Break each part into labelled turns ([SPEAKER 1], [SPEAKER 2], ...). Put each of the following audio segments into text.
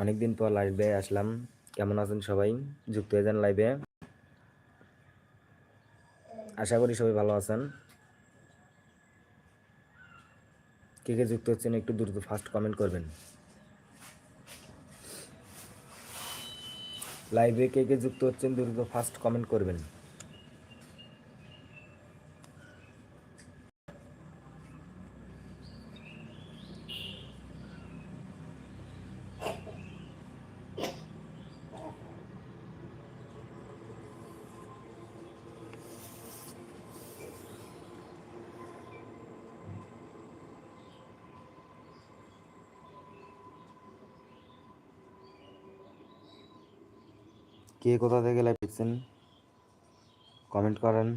[SPEAKER 1] অনেকদিন পর লাইভে আসলাম। কেমন আছেন সবাই? যুক্ত হয়ে যান লাইভে আশা করি সবাই ভালো আছেন। কে কে যুক্ত হচ্ছেন একটু দ্রুত ফার্স্ট কমেন্ট করবেন। লাইভে কে কে যুক্ত হচ্ছেন দ্রুত ফার্স্ট কমেন্ট করবেন। কে কোথা থেকে লাইভ দেখছেন? কমেন্ট করেন।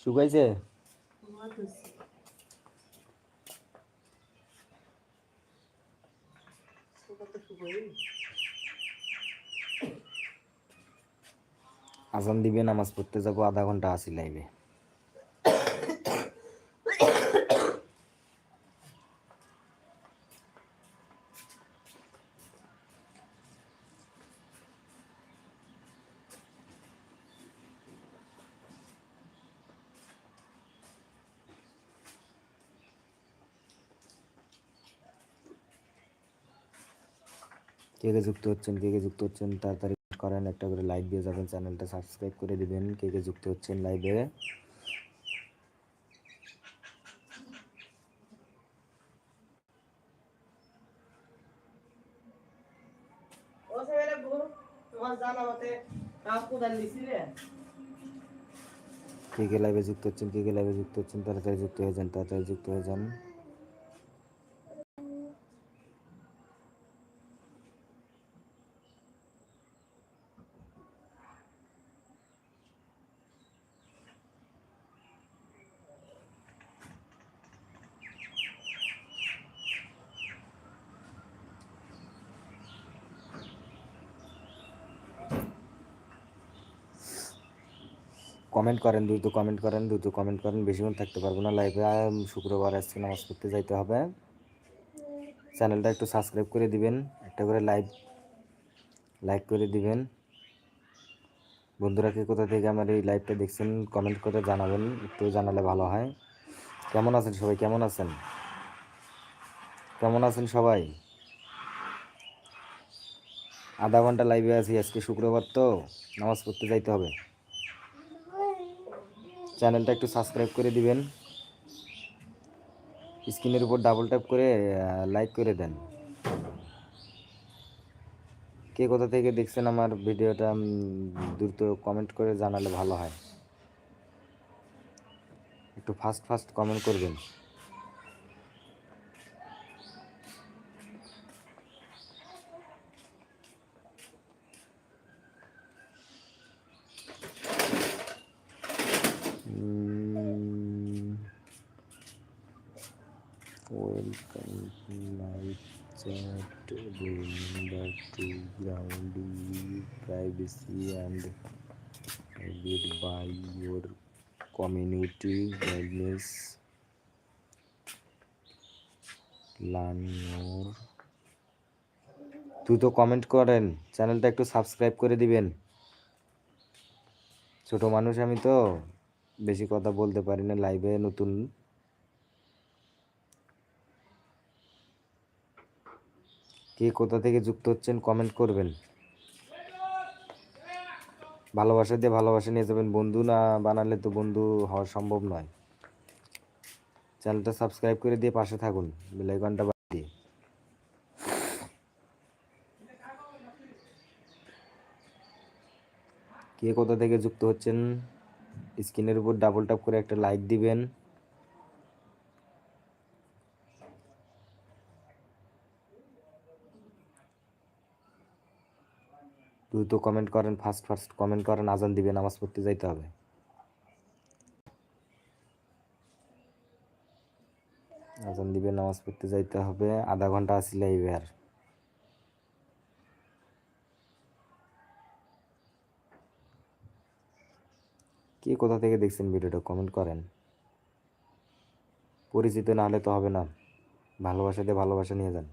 [SPEAKER 1] শুকাইছে? আজান দিবে, নামাজ পড়তে যাব, আধা ঘণ্টা আসি লাইভে কে কে যুক্ত হচ্ছেন, কে কে যুক্ত হচ্ছেন, তাড়াতাড়ি করেন একটা করে লাইক দিয়ে যাবেন চ্যানেলটা সাবস্ক্রাইব করে দিবেন। কে কে যুক্ত হচ্ছেন লাইভে কে কে লাইভে যুক্ত হচ্ছেন কে কে লাইভে যুক্ত হচ্ছেন তাড়াতাড়ি যুক্ত হয়ে যান তাড়াতাড়ি যুক্ত হয়ে যান। কমেন্ট করেন, দ্রুত কমেন্ট করেন, দ্রুত কমেন্ট করেন বেশিক্ষণ থাকতে পারব না লাইভে শুক্রবার আজকে নামাজ পড়তে যাইতে হবে। চ্যানেলটা একটু সাবস্ক্রাইব করে দিবেন, একটা করে লাইভ লাইক করে দিবেন। বন্ধুরা কে কোথা থেকে আমার এই লাইভটা দেখছেন কমেন্ট করে জানাবেন, একটু জানালে ভালো হয়। কেমন আছেন সবাই? কেমন আছেন? কেমন আছেন সবাই? আধা ঘণ্টা লাইভে আছি, আজকে শুক্রবার তো, নামাজ পড়তে যাইতে হবে। চ্যানেলটা একটু সাবস্ক্রাইব করে দিবেন। স্ক্রিনের উপর ডাবল ট্যাপ করে লাইক করে দেন। কে কোথা থেকে দেখছেন আমার ভিডিওটা দ্রুত কমেন্ট করে জানালে ভালো হয়। একটু ফাস্ট ফাস্ট কমেন্ট করবেন। To chat. Remember to ground your privacy and abide by your community guidelines. Learn more. দ্রুত কমেন্ট করেন চ্যানেলটা একটু সাবস্ক্রাইব করে দিবেন ছোট মানুষ আমি তো বেশি কথা বলতে পারি না লাইভে নতুন কে কোথা থেকে যুক্ত হচ্ছেন কমেন্ট করবেন। ভালোবাসা দিয়ে ভালোবাসা নিয়ে যাবেন। বন্ধু না বানালে তো বন্ধু হওয়া সম্ভব নয়। চ্যানেলটা সাবস্ক্রাইব করে দিয়ে পাশে থাকুন। বেলাইকনটা দিয়ে। কে কোথা থেকে যুক্ত হচ্ছেন? স্ক্রিনের উপর ডাবল ট্যাপ করে একটা লাইক দিবেন। দ্রুত কমেন্ট করেন ফার্স্ট ফার্স্ট কমেন্ট করেন, আজান দিবেন নামাজ পড়তে যাইতে হবে। আজান দিবেন নামাজ পড়তে যাইতে হবে, আধা ঘণ্টা আসি লাইবে আর কে কোথা থেকে দেখছেন ভিডিওটা কমেন্ট করেন। পরিচিত না হলে তো হবে না। ভালোবাসা দিয়ে ভালোবাসা নিয়ে যান।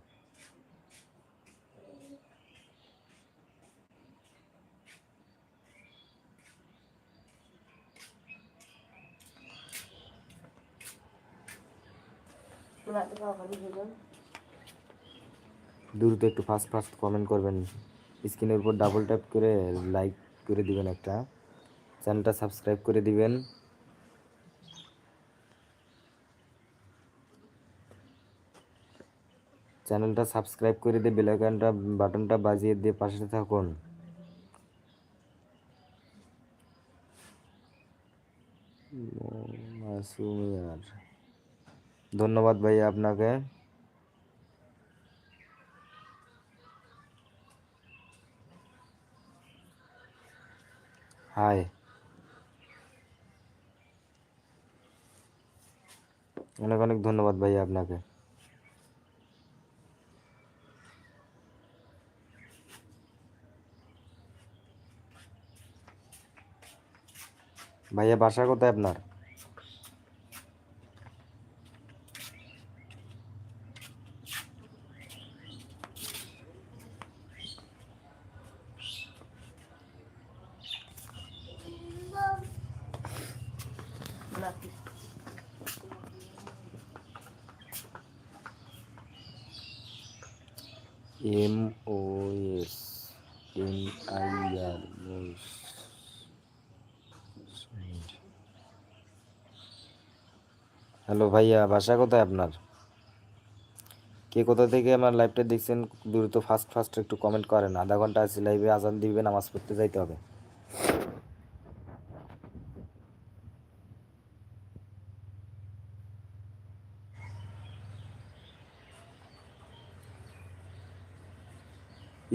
[SPEAKER 1] দ্রুত একটু ফাস্ট ফাস্ট কমেন্ট করবেন। স্ক্রিনের উপর ডাবল ট্যাপ করে লাইক করে দিবেন একটা। চ্যানেলটা সাবস্ক্রাইব করে দিবেন। চ্যানেলটা সাবস্ক্রাইব করে দিয়ে বেলাইকানটা বাটনটা বাজিয়ে দিয়ে পাশে থাকুন। মাসুম ইয়ার ধন্যবাদ ভাই আপনাকে হাই অনেক অনেক ধন্যবাদ ভাই আপনাকে ভাইয়া বাসা কোথায় আপনার
[SPEAKER 2] নাকি
[SPEAKER 1] M O S N I R hello ভাইয়া, বাসা কোথায় আপনার? কে কোথা থেকে আমার লাইভটা দেখছেন, দ্রুত ফাস্ট ফাস্ট একটু কমেন্ট করেন। আধা ঘণ্টা আছে লাইভে আজান দিবেন, নামাজ পড়তে যাইতে হবে।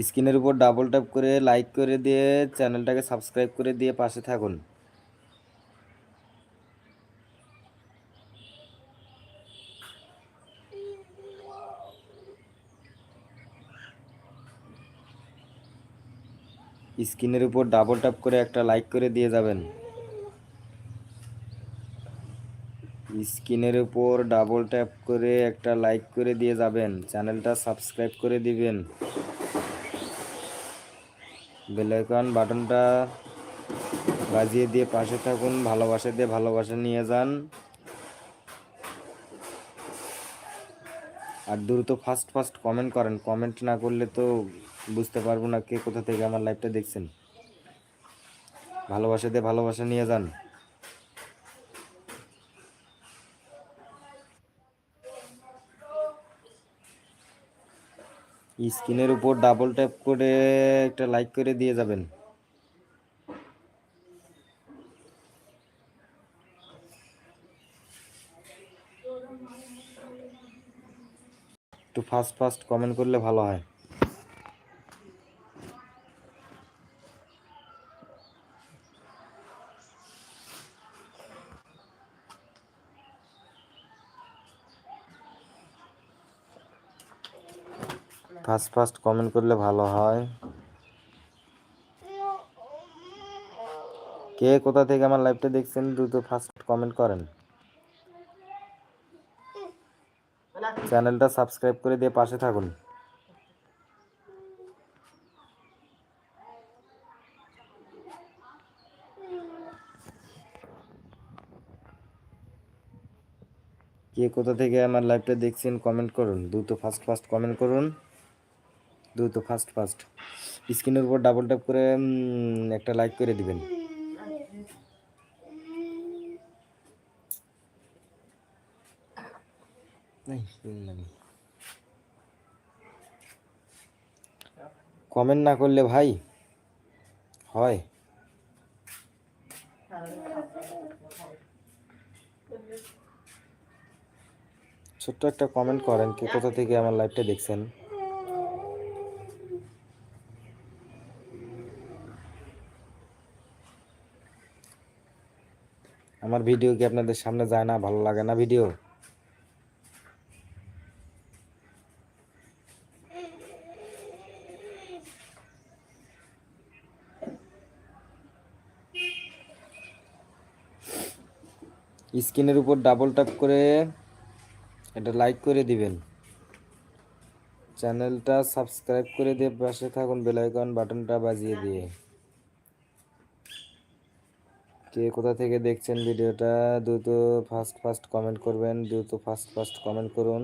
[SPEAKER 1] স্ক্রিনের উপর ডাবল ট্যাপ করে লাইক করে দিয়ে চ্যানেলটাকে সাবস্ক্রাইব করে দিয়ে পাশে থাকুন। স্ক্রিনের উপর ডাবল ট্যাপ করে একটা লাইক করে দিয়ে যাবেন। স্ক্রিনের উপর ডাবল ট্যাপ করে একটা লাইক করে দিয়ে যাবেন। চ্যানেলটা সাবস্ক্রাইব করে দিবেন। বেল আইকন বাটনটা বাজিয়ে দিয়ে পাশে থাকুন, ভালোবাসা দিয়ে ভালোবাসা নিয়ে যান। আর দ্রুত ফাস্ট ফাস্ট কমেন্ট করেন। কমেন্ট না করলে তো বুঝতে পারব না কে কোথা থেকে আমার লাইভটা দেখছেন। ভালোবাসা দিয়ে ভালোবাসা নিয়ে যান। স্ক্রিনের উপর ডাবল ট্যাপ করে একটা লাইক করে দিয়ে যাবেন। একটু ফাস্ট ফাস্ট কমেন্ট করলে ভালো হয়। ফাস্ট ফার্স্ট কমেন্ট করলে ভালো হয়। কে কোথা থেকে আমার লাইভটা দেখছেন, দ্রুত ফার্স্ট কমেন্ট করেন। চ্যানেলটা সাবস্ক্রাইব করে দিয়ে পাশে থাকুন। কে কোথা থেকে আমার লাইভটা দেখছেন কমেন্ট করুন। দ্রুত ফার্স্ট ফার্স্ট কমেন্ট করুন। দ্রুত ফাস্ট ফাস্ট স্ক্রিনের উপর ডাবল ট্যাপ করে একটা লাইক করে দিবেন। কমেন্ট না করলে ভাই, হয়। ছোট্ট একটা কমেন্ট করেন, কে কোথা থেকে আমার লাইভটা দেখছেন? আমার ভিডিও কি আপনাদের সামনে যায় না, ভালো লাগে না ভিডিও? স্ক্রিনের উপর ডাবল ট্যাপ করে এটা লাইক করে দিবেন। চ্যানেলটা সাবস্ক্রাইব করে দিয়ে পাশে থাকুন বেল আইকন বাটনটা বাজিয়ে দিয়ে। কে কোথা থেকে দেখছেন ভিডিওটা, দ্রুত ফার্স্ট ফার্স্ট কমেন্ট করবেন, দ্রুত ফার্স্ট ফার্স্ট কমেন্ট করুন।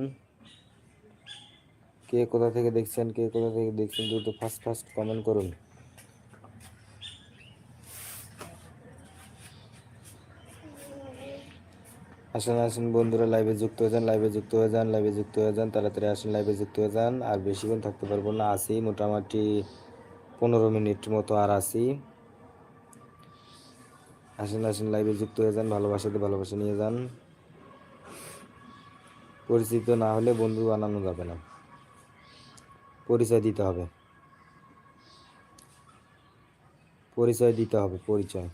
[SPEAKER 1] কে কোথা থেকে দেখছেন, কে কোথা থেকে দেখছেন, দ্রুত ফার্স্ট ফার্স্ট কমেন্ট করুন। আসেন আসেন, বন্ধুরা লাইভে যুক্ত হয়ে যান লাইভে যুক্ত হয়ে যান লাইভে যুক্ত হয়ে যান, তাড়াতাড়ি আসেন লাইভে যুক্ত হয়ে যান। আর বেশিক্ষণ থাকতে পারব না, আসি মোটামুটি পনেরো মিনিট মতো আর আসি। আসেন আসেন লাইভে যুক্ত হয়ে যান ভালোবাসাতে ভালোবাসা নিয়ে যান। পরিচিত না হলে বন্ধু বানানো যাবে না। পরিচয় দিতে হবে। পরিচয় দিতে হবে, পরিচয়।